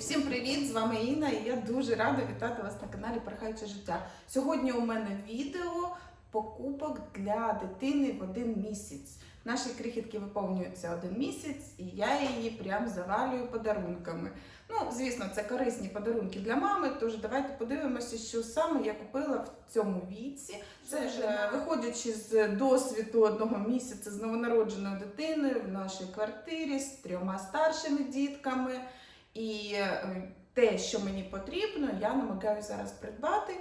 всім привіт! З вами Інна і я дуже рада вітати вас на каналі Пархаюче життя. Сьогодні у мене відео покупок для дитини в один місяць. Нашій крихітки виповнюється один місяць, і я її прям завалюю подарунками. Ну, звісно, це корисні подарунки для мами. Тож давайте подивимося, що саме я купила в цьому віці. Це вже виходячи з досвіду одного місяця з новонародженою дитиною в нашій квартирі з трьома старшими дітками. І е, те, що мені потрібно, я намагаюся зараз придбати,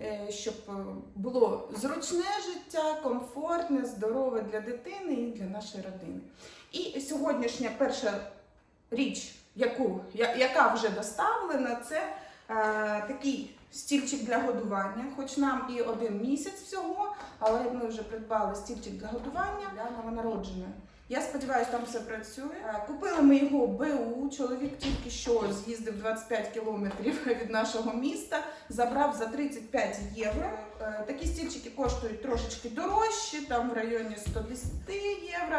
е, щоб е, було зручне життя, комфортне, здорове для дитини і для нашої родини. І сьогоднішня перша річ, яку, яка вже доставлена, це такий стільчик для годування, хоч нам і один місяць всього, але ми вже придбали стільчик для годування для новонародженої. Я сподіваюся, там все працює. Е, Купили ми його БУ. Чоловік тільки що з'їздив 25 кілометрів від нашого міста, забрав за 35 євро. Е, Такі стільчики коштують трошечки дорожче, там в районі 110 євро.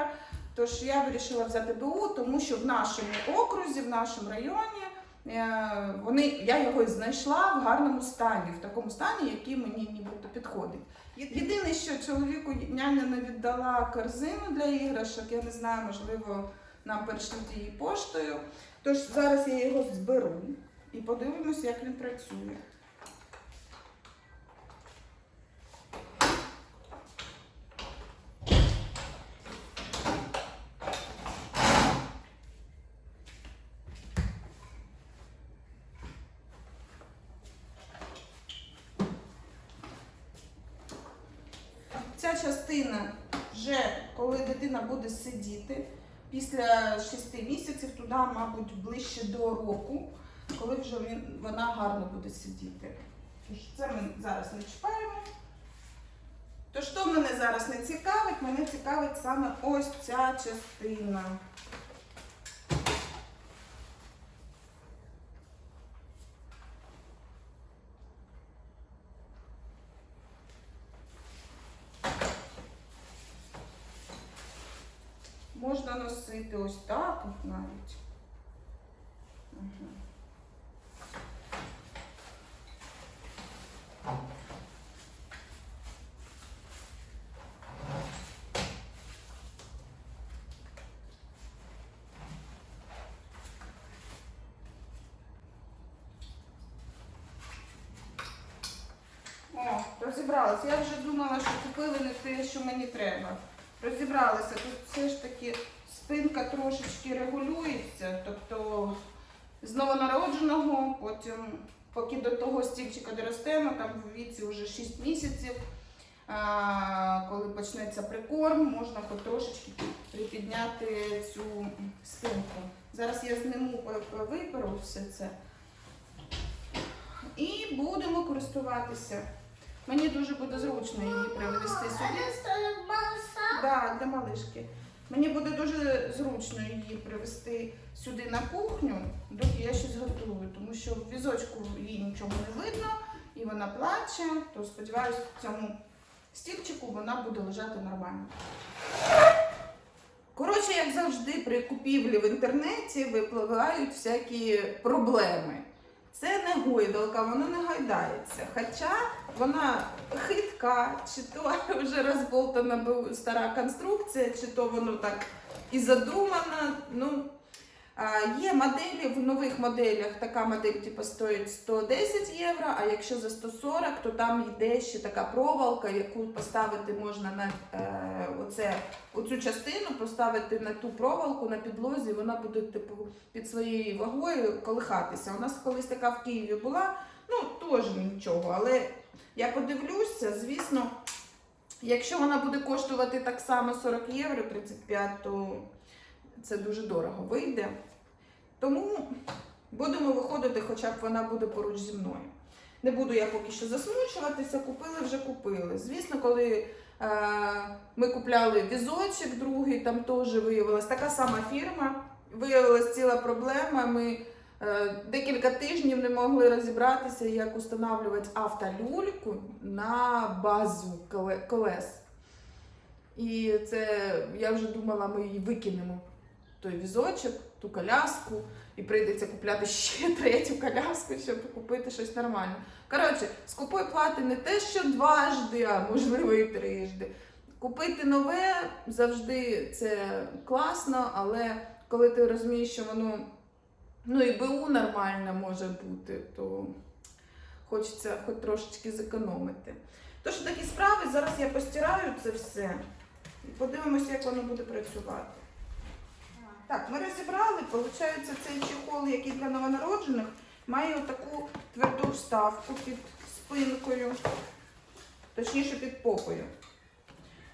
Тож я вирішила взяти БУ, тому що в нашому окрузі, в нашому районі. е, Вони, я його знайшла в гарному стані, в такому стані, який мені нібито підходить. Єдине, що чоловіку няня не віддала корзину для іграшок, я не знаю, можливо, нам перешлють її поштою. Тож зараз я його зберу і подивимось, як він працює. Ця частина вже коли дитина буде сидіти після 6 місяців, туди, мабуть, ближче до року, коли вже він, вона гарно буде сидіти. Тож це ми зараз не чіпаємо. Тож, що мене зараз не цікавить? Мене цікавить саме ось ця частина. Можна носити ось так навіть. О, розібралася. Я вже думала, що купили не те, що мені треба. Розібралися. Тут все ж таки спинка трошечки регулюється. Тобто з новонародженого, потім, поки до того стільчика доростемо, там в віці вже 6 місяців. А, коли почнеться прикорм, можна потрошечки припідняти цю спинку. Зараз я зниму п- виперу все це. І будемо користуватися. Мені дуже буде зручно її привезти сюди. Да, для малишки. Мені буде дуже зручно її привезти сюди на кухню, доки я щось готую, тому що в візочку їй нічого не видно і вона плаче, то сподіваюся, в цьому стільчику вона буде лежати нормально. Коротше, як завжди, при купівлі в інтернеті випливають всякі проблеми. Це не гойдалка, вона не гайдається. Хоча вона хитка, чи то вже розболтана стара конструкція, чи то воно так і задумано. Ну, є моделі, в нових моделях така модель типу, стоїть 110 євро, а якщо за 140, то там йде ще така проволока, яку поставити можна на е, оце, оцю частину, поставити на ту проволоку на підлозі, вона буде типу, під своєю вагою колихатися. У нас колись така в Києві була, теж нічого, але я подивлюся, звісно, якщо вона буде коштувати так само 40 євро, 35, то це дуже дорого вийде. Тому будемо виходити, хоча б вона буде поруч зі мною. Не буду я поки що засмучуватися, купили вже купили. Звісно, коли е, ми купляли візочок другий, там теж виявилась така сама фірма. Виявилась ціла проблема. Ми декілька тижнів не могли розібратися, як установлювати автолюльку на базу колес. І це я вже думала, ми її викинемо той візочок, ту коляску. І прийдеться купляти ще третю коляску, щоб купити щось нормальне. Коротше, з купою плати не те, що дважди, а можливо і трижди. Купити нове завжди це класно, але коли ти розумієш, що воно ну і БУ нормальне може бути, то хочеться хоч трошечки зекономити. Тож такі справи, зараз я постираю це все і подивимося, як воно буде працювати. Так, ми розібрали, виходить, цей чехол, який для новонароджених, має таку тверду вставку під спинкою, точніше під попою.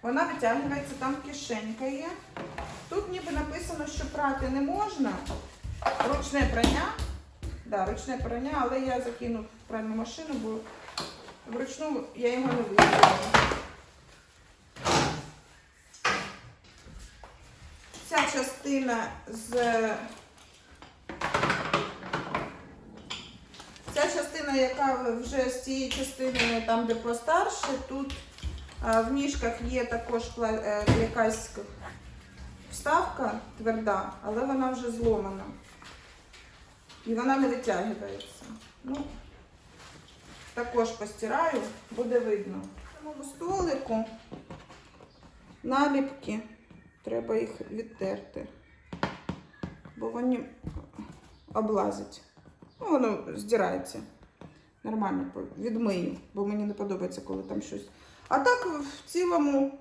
Вона витягується, там кишенька є. Тут ніби написано, що прати не можна. Ручне прання. Да, ручне прання, але я закину пральну машину, бо вручну я його не витягну. Ця частина з. Ця частина, яка вже з цієї частини, там, де постарше, тут в ніжках є також е, якась вставка тверда, але вона вже зломана. І вона не витягується. Ну, також постираю, буде видно. Самому столику наліпки. Треба їх відтерти, бо вони облазять. Ну, воно здирається. Нормально відмию, бо мені не подобається, коли там щось. А так в цілому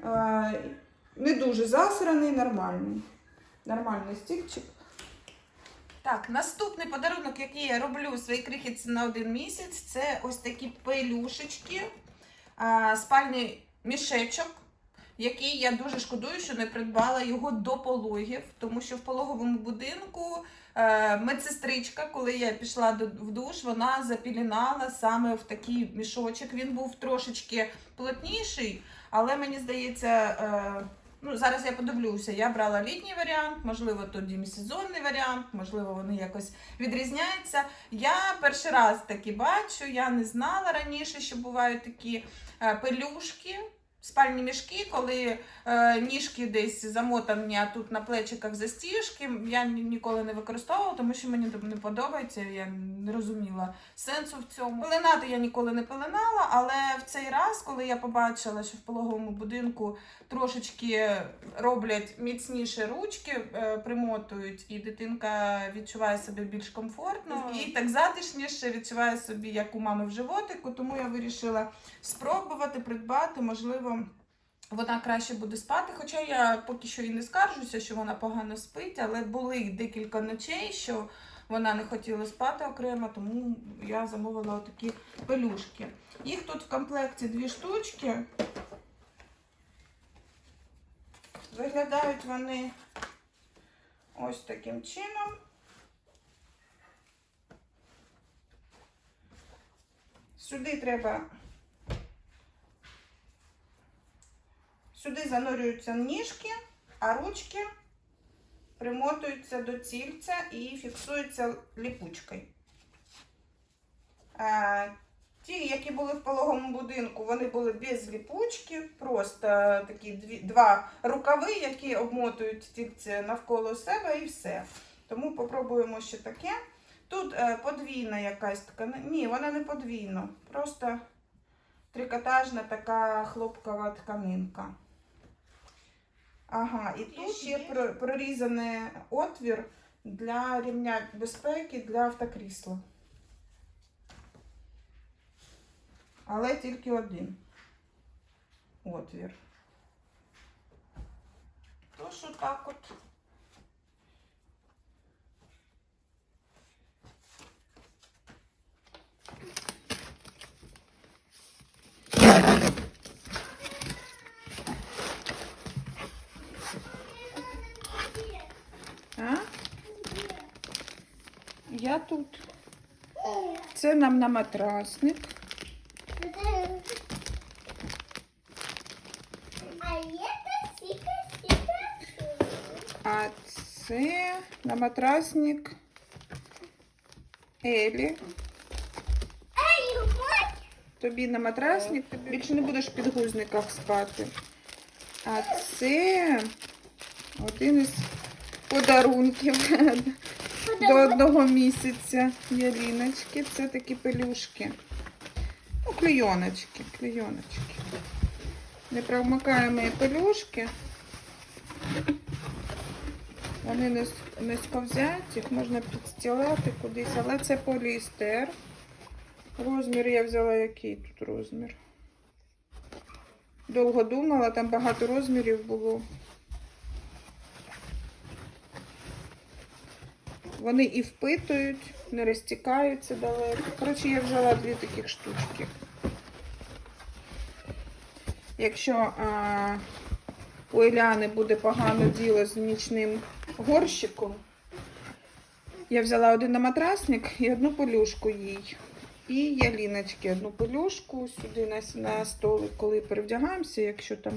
е, не дуже засраний, нормальний. Нормальний стільчик. Так, наступний подарунок, який я роблю своїй крихітці на один місяць, це ось такі пелюшечки, спальний мішечок, який я дуже шкодую, що не придбала його до пологів, тому що в пологовому будинку е, медсестричка, коли я пішла в душ, вона запілінала саме в такий мішочок. Він був трошечки плотніший, але мені здається. Ну, зараз я подивлюся. Я брала літній варіант, можливо, тут сезонний варіант, можливо, вони якось відрізняються. Я перший раз такі бачу, я не знала раніше, що бувають такі е, пелюшки, спальні мішки, коли е, ніжки десь замотані, а тут на плечиках застіжки. Я ніколи не використовувала, тому що мені не подобається, я не розуміла сенсу в цьому. Пеленати я ніколи не пеленала, але в цей раз, коли я побачила, що в пологовому будинку трошечки роблять міцніше ручки, е, примотують, і дитинка відчуває себе більш комфортно. І так затишніше відчуває собі, як у мами в животику. Тому я вирішила спробувати придбати, можливо. Вона краще буде спати, хоча я поки що і не скаржуся, що вона погано спить, але були декілька ночей, що вона не хотіла спати окремо, тому я замовила такі пелюшки. Їх тут в комплекті дві штучки. Виглядають вони ось таким чином. Сюди треба. Сюди занурюються ніжки, а ручки примотуються до цільця і фіксуються ліпучкою. Е, Ті, які були в пологовому будинку, вони були без ліпучки, просто такі дві, два рукави, які обмотують тільце навколо себе і все. Тому попробуємо ще таке. Тут е, подвійна якась тканина. Ні, вона не подвійна, просто трикотажна така хлопкова тканинка. Ага, і тут ще прорізаний отвір для рівня безпеки для автокрісла. Але тільки один отвір. Тож отак от. А? Я тут. Це нам на матрасник. А це на матрасник Елі. Тобі на матрасник, ти більше не будеш в підгузниках спати. А це один із подарунків до одного місяця яліночки. Це такі пелюшки. Ну, клейоночки, клейоночки. Непромикаємі пелюшки. Вони не, не сковзять, їх можна підстілати кудись, але це поліестер. Розмір я взяла який тут розмір. Довго думала, там багато розмірів було. Вони і впитують, не розтікаються далеко. Коротше, я взяла дві таких штучки. Якщо а, у Еляни буде погано діло з нічним горщиком, я взяла один на матрасник і одну полюшку їй. І яліночки одну полюшку сюди на, на столик, коли перевдягаємося, якщо там,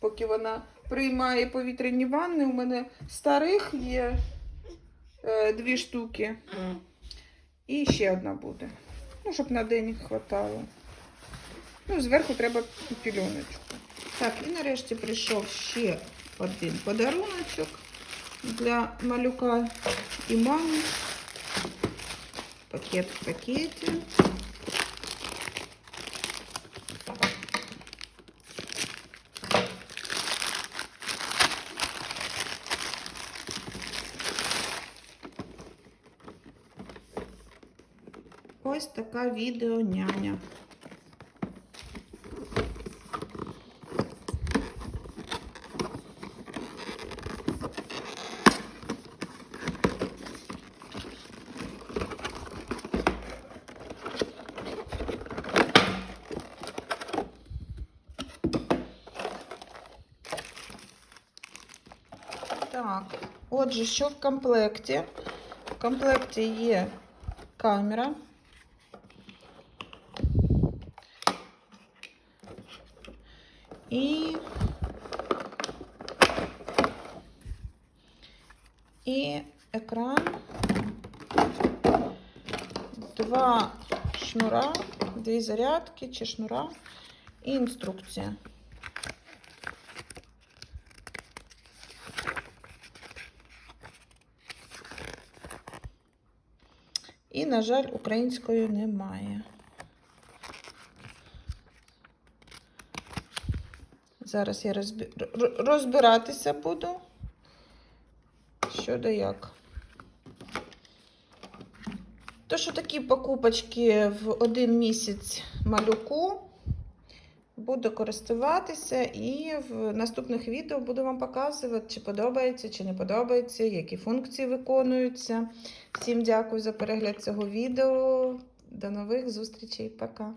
поки вона приймає повітряні ванни, у мене старих є дві штуки. І ще одна буде. Ну, щоб на день хватало. Ну, зверху треба пільоночку. Так, і нарешті прийшов ще один подаруночок для малюка і мами. Пакет в пакеті. Ось така відео няня. Так, отже, що в комплекті? В комплекті є камера. І екран, два шнура, дві зарядки чи шнура і інструкція. І, на жаль, української немає. Зараз я розбиратися буду. Що да як. То, що такі покупочки в один місяць малюку. Буду користуватися і в наступних відео буду вам показувати, чи подобається, чи не подобається, які функції виконуються. Всім дякую за перегляд цього відео. До нових зустрічей. Пока!